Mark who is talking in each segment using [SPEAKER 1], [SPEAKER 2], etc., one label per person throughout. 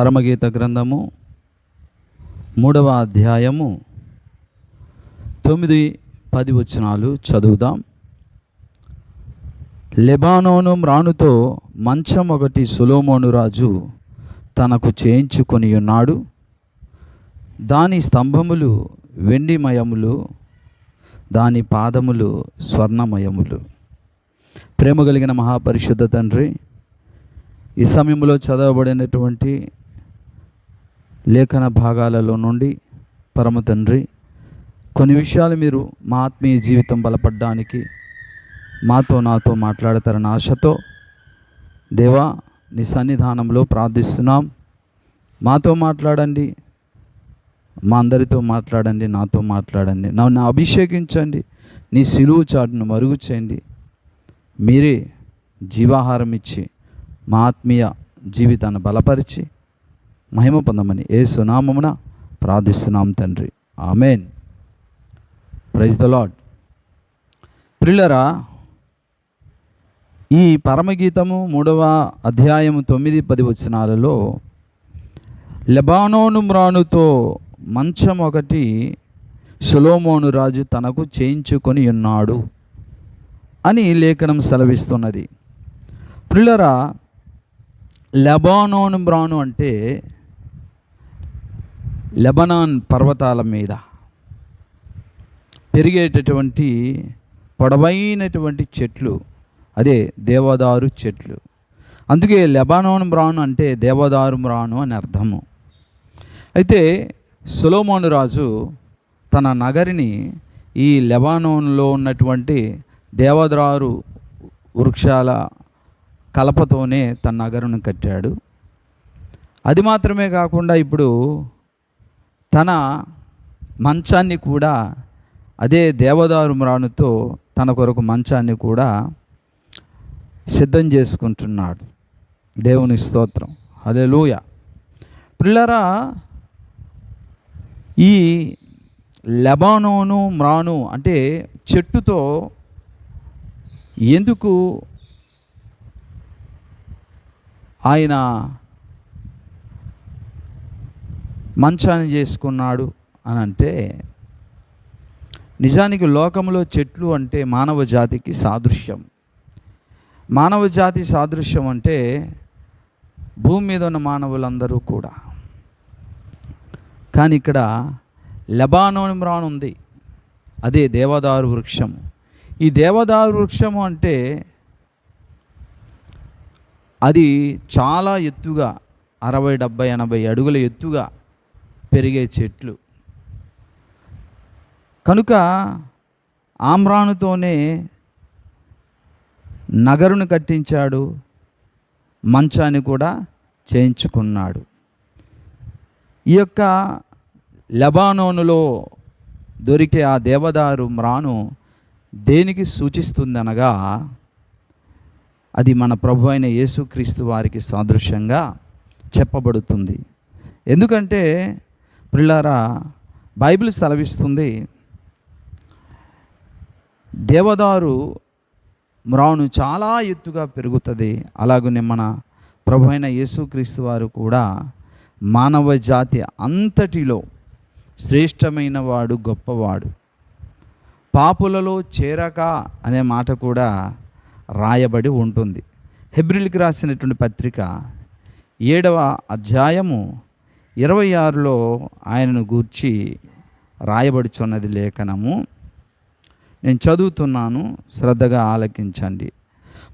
[SPEAKER 1] పరమగీత గ్రంథము మూడవ అధ్యాయము తొమ్మిది పది వచనాలు చదువుదాం. లెబానోను మ్రానుతో మంచం ఒకటి సులోమోను రాజు తనకు చేయించుకొని ఉన్నాడు. దాని స్తంభములు వెండిమయములు దాని పాదములు స్వర్ణమయములు. ప్రేమ కలిగిన మహాపరిశుద్ధ తండ్రి ఈ సమయంలో చదవబడినటువంటి లేఖన భాగాలలో నుండి పరమ తండ్రి కొన్ని విషయాలు మీరు మా ఆత్మీయ జీవితం బలపడడానికి మాతో నాతో మాట్లాడతారని ఆశతో దేవా నీ సన్నిధానంలో ప్రార్థిస్తున్నాం. మాతో మాట్లాడండి మా అందరితో మాట్లాడండి నాతో మాట్లాడండి నన్ను అభిషేకించండి నీ సిలువు చాటును మరుగు చేయండి మీరే జీవాహారం ఇచ్చి మా ఆత్మీయ జీవితాన్ని బలపరిచి మహిమ పొందమని ఏ సునామమున ప్రార్థిస్తున్నాం తండ్రి. ఆమెన్. ప్రైజ్ ద లాడ్ ప్రిల్లరా ఈ పరమగీతము మూడవ అధ్యాయము తొమ్మిది పది వచనాలలో లెబానోను మ్రానుతో మంచం ఒకటి సులోమోను రాజు తనకు చేయించుకొని ఉన్నాడు అని లేఖనం సెలవిస్తున్నది. ప్రిల్లరా లెబానోను మ్రాను అంటే లెబనాన్ పర్వతాల మీద పెరిగేటటువంటి పొడవైనటువంటి చెట్లు అదే దేవదారు చెట్లు. అందుకే లెబానోన్ మ్రాను అంటే దేవదారు మ్రాను అని అర్థము. అయితే సులోమోను రాజు తన నగరిని ఈ లెబానోన్లో ఉన్నటువంటి దేవదారు వృక్షాల కలపతోనే తన నగరును కట్టాడు. అది మాత్రమే కాకుండా ఇప్పుడు తన మంచాన్ని కూడా అదే దేవదారు మ్రానుతో తన కొరకు మంచాన్ని కూడా సిద్ధం చేసుకుంటున్నాడు. దేవుని స్తోత్రం. అదే లూయ పిల్లరా ఈ లెబానోను మ్రాను అంటే చెట్టుతో ఎందుకు ఆయన మంచాన్ని చేసుకున్నాడు అని అంటే నిజానికి లోకంలో చెట్లు అంటే మానవ జాతికి సాదృశ్యం. మానవ జాతి సాదృశ్యం అంటే భూమి మీద ఉన్న మానవులందరూ కూడా. కానీ ఇక్కడ లెబానోని మ్రాన్ ఉంది. అదే దేవదారు వృక్షము ఈ దేవదారు వృక్షము అంటే అది చాలా ఎత్తుగా అరవై డెబ్బై ఎనభై అడుగుల ఎత్తుగా పెరిగే చెట్లు. కనుక ఆమ్రానుతోనే నగరును కట్టించాడు మంచాన్ని కూడా చేయించుకున్నాడు. ఈ యొక్క లెబానోనులో దొరికే ఆ దేవదారు మ్రాను దేనికి సూచిస్తుందనగా అది మన ప్రభు అయిన యేసుక్రీస్తు వారికి సాదృశ్యంగా చెప్పబడుతుంది. ఎందుకంటే ప్రిల్లారా బైబిల్ సెలవిస్తుంది దేవదారు మ్రాను చాలా ఎత్తుగా పెరుగుతుంది. అలాగనే మన ప్రభు అయిన యేసుక్రీస్తు వారు కూడా మానవ జాతి అంతటిలో శ్రేష్టమైన వాడు గొప్పవాడు. పాపులలో చేరక అనే మాట కూడా రాయబడి ఉంటుంది. హెబ్రిల్కి రాసినటువంటి పత్రిక ఏడవ అధ్యాయము ఇరవై ఆరులో ఆయనను గూర్చి రాయబడుచున్నది లేఖనము. నేను చదువుతున్నాను శ్రద్ధగా ఆలకించండి.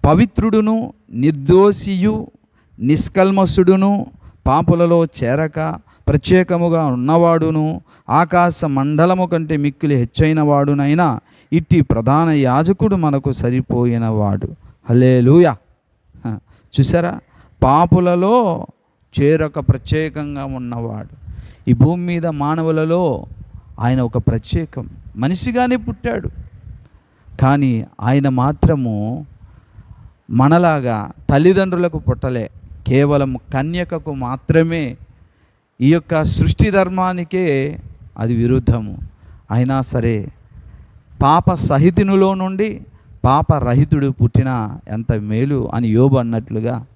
[SPEAKER 1] పవిత్రుడును నిర్దోషియు నిష్కల్మసుడును పాపులలో చేరక ప్రత్యేకముగా ఉన్నవాడును ఆకాశ మండలము కంటే మిక్కిలి హెచ్చైన వాడునైనా ఇట్టి ప్రధాన యాజకుడు మనకు సరిపోయినవాడు. హలేలుయా చూసారా? పాపులలో చేరొక ప్రత్యేకంగా ఉన్నవాడు. ఈ భూమి మీద మానవులలో ఆయన ఒక ప్రత్యేకం. మనిషిగానే పుట్టాడు. కానీ ఆయన మాత్రము మనలాగా తల్లిదండ్రులకు పుట్టలే. కేవలం కన్యకకు మాత్రమే ఈ యొక్క సృష్టి ధర్మానికే అది విరుద్ధము. అయినా సరే పాప సహితునిలో నుండి పాప రహితుడు పుట్టిన ఎంత మేలు అని యోబు అన్నట్లుగా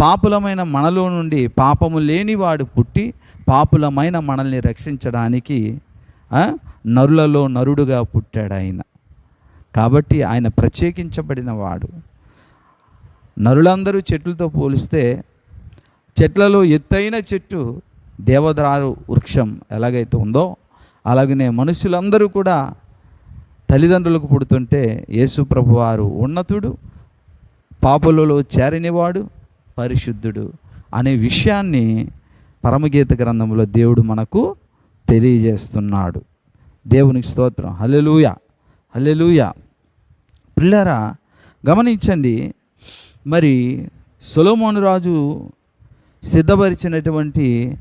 [SPEAKER 1] పాపులమైన మనలో నుండి పాపము లేనివాడు పుట్టి పాపులమైన మనల్ని రక్షించడానికి నరులలో నరుడుగా పుట్టాడు ఆయన. కాబట్టి ఆయన ప్రత్యేకించబడిన వాడు. నరులందరూ చెట్లతో పోలిస్తే చెట్లలో ఎత్తైన చెట్టు దేవదారు వృక్షం ఎలాగైతే ఉందో అలాగనే మనుషులందరూ కూడా తల్లిదండ్రులకు పుడుతుంటే యేసు ప్రభువారు ఉన్నతుడు పాపులలో చేరనివాడు పరిశుద్ధుడు అనే విషయాన్ని పరమగీత గ్రంథంలో దేవుడు మనకు తెలియజేస్తున్నాడు. దేవునికి స్తోత్రం. హల్లెలూయ. హల్లెలూయ. పిల్లరా గమనించండి. మరి సొలోమోను రాజు సిద్ధపరిచినటువంటి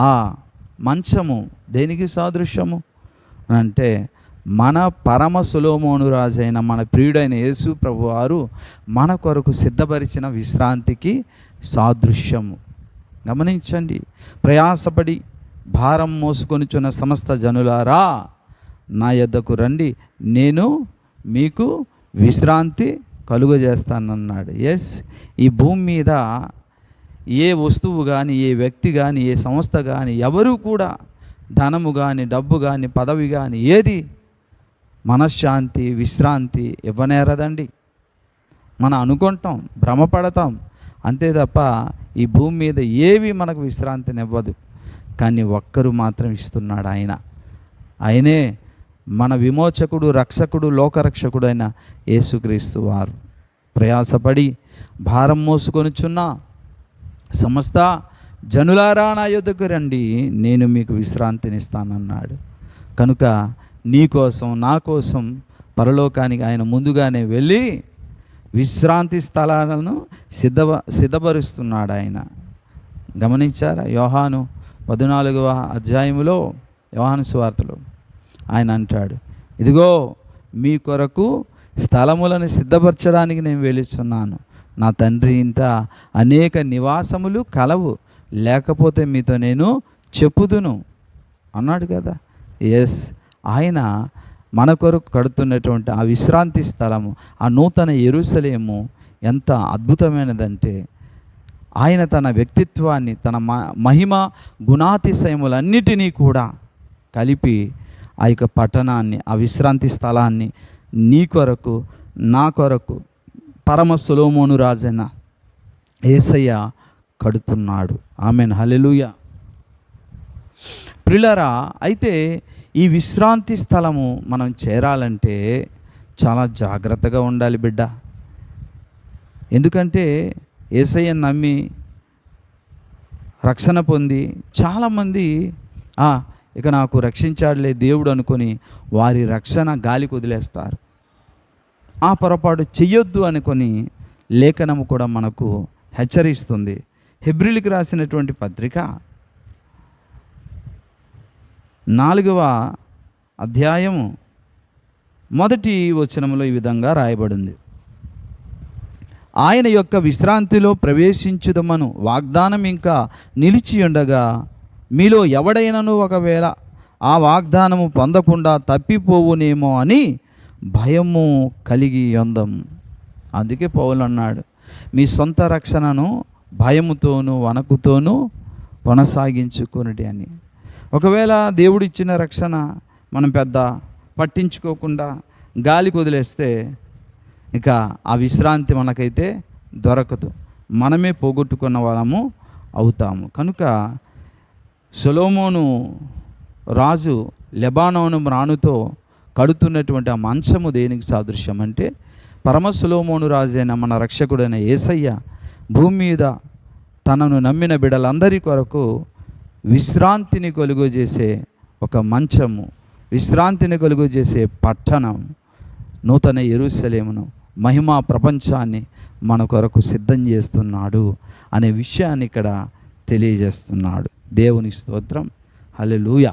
[SPEAKER 1] ఆ మంచము దేనికి సాదృశ్యము? అంటే మన పరమ సులోమోను రాజైన మన ప్రియుడైన యేసు ప్రభు వారు మన కొరకు సిద్ధపరిచిన విశ్రాంతికి సాదృశ్యము. గమనించండి ప్రయాసపడి భారం మోసుకొనిచున్న సమస్త జనులారా నా యొద్దకు రండి నేను మీకు విశ్రాంతి కలుగజేస్తానన్నాడు. ఎస్ ఈ భూమి మీద ఏ వస్తువు కానీ ఏ వ్యక్తి కానీ ఏ సంస్థ కానీ ఎవరు కూడా ధనము కానీ డబ్బు కానీ పదవి కానీ ఏది మనశ్శాంతి విశ్రాంతి ఇవ్వనేరదండి. మనం అనుకుంటాం భ్రమపడతాం. అంతే తప్ప ఈ భూమి మీద ఏవి మనకు విశ్రాంతినివ్వదు. కానీ ఒక్కరు మాత్రం ఇస్తున్నాడు ఆయన. ఆయనే మన విమోచకుడు రక్షకుడు లోకరక్షకుడు అయిన యేసుక్రీస్తు వారు. ప్రయాసపడి భారం మోసుకొనిచున్నా సమస్త జనులారా నా యుద్ధకు రండి నేను మీకు విశ్రాంతినిస్తానన్నాడు. కనుక నీ కోసం నా కోసం పరలోకానికి ఆయన ముందుగానే వెళ్ళి విశ్రాంతి స్థలాలను సిద్ధ సిద్ధపరుస్తున్నాడు ఆయన. గమనించారా? యోహాను పద్నాలుగవ అధ్యాయములో యోహాను సువార్తలు ఆయన అంటాడు ఇదిగో మీ కొరకు స్థలములను సిద్ధపరచడానికి నేను వెలుస్తున్నాను. నా తండ్రి ఇంట అనేక నివాసములు కలవు. లేకపోతే మీతో నేను చెప్పుదును. అన్నాడు కదా. ఎస్ ఆయన మన కొరకు కడుతున్నటువంటి ఆ విశ్రాంతి స్థలము ఆ నూతన ఎరుసలేము ఎంత అద్భుతమైనదంటే ఆయన తన వ్యక్తిత్వాన్ని తన మ మహిమ గుణాతిశయములన్నిటినీ కూడా కలిపి ఆ యొక్క పట్టణాన్ని ఆ విశ్రాంతి స్థలాన్ని నీ కొరకు నా కొరకు పరమ సులోమోను రాజైన ఏసయ్య కడుతున్నాడు. ఆమెన్. హలెలుయ ప్రిలరా అయితే ఈ విశ్రాంతి స్థలము మనం చేరాలంటే చాలా జాగ్రత్తగా ఉండాలి బిడ్డ. ఎందుకంటే ఏసయ్య నమ్మి రక్షణ పొంది చాలామంది ఇక నాకు రక్షించాడులే దేవుడు అనుకొని వారి రక్షణ గాలికి వదిలేస్తారు. ఆ పొరపాటు చెయ్యొద్దు అనుకొని లేఖనము కూడా మనకు హెచ్చరిస్తుంది. హెబ్రిల్కి రాసినటువంటి పత్రిక నాలుగవ అధ్యాయము. మొదటి వచనములో ఈ విధంగా రాయబడింది. ఆయన యొక్క విశ్రాంతిలో ప్రవేశించుదమను వాగ్దానం ఇంకా నిలిచి ఉండగా మీలో ఎవడైనను ఒకవేళ ఆ వాగ్దానము పొందకుండా తప్పిపోవునేమో అని భయము కలిగి ఉందం అందుకే పౌలు అన్నాడు మీ సొంత రక్షణను భయముతోనూ వణకుతోనూ కొనసాగించుకునడి అని. ఒకవేళ దేవుడిచ్చిన రక్షణ మనం పెద్ద పట్టించుకోకుండా గాలికి వదిలేస్తే ఇక ఆ విశ్రాంతి మనకైతే దొరకదు. మనమే పోగొట్టుకున్న వాళ్ళము అవుతాము. కనుక సొలోమోను రాజు లెబానోను రాణుతో కడుతున్నటువంటి ఆ మంచము దేనికి సాదృశ్యం అంటే పరమ సులోమోను రాజైన మన రక్షకుడైన ఏసయ్య భూమి మీద తనను నమ్మిన బిడలందరి కొరకు విశ్రాంతిని కలుగజేసే ఒక మంచము విశ్రాంతిని కలుగజేసే పట్టణం నూతన ఎరుసలేమును మహిమా ప్రపంచాన్ని మన కొరకు సిద్ధం చేస్తున్నాడు అనే విషయాన్ని ఇక్కడ తెలియజేస్తున్నాడు. దేవుని స్తోత్రం. హల్లెలూయా.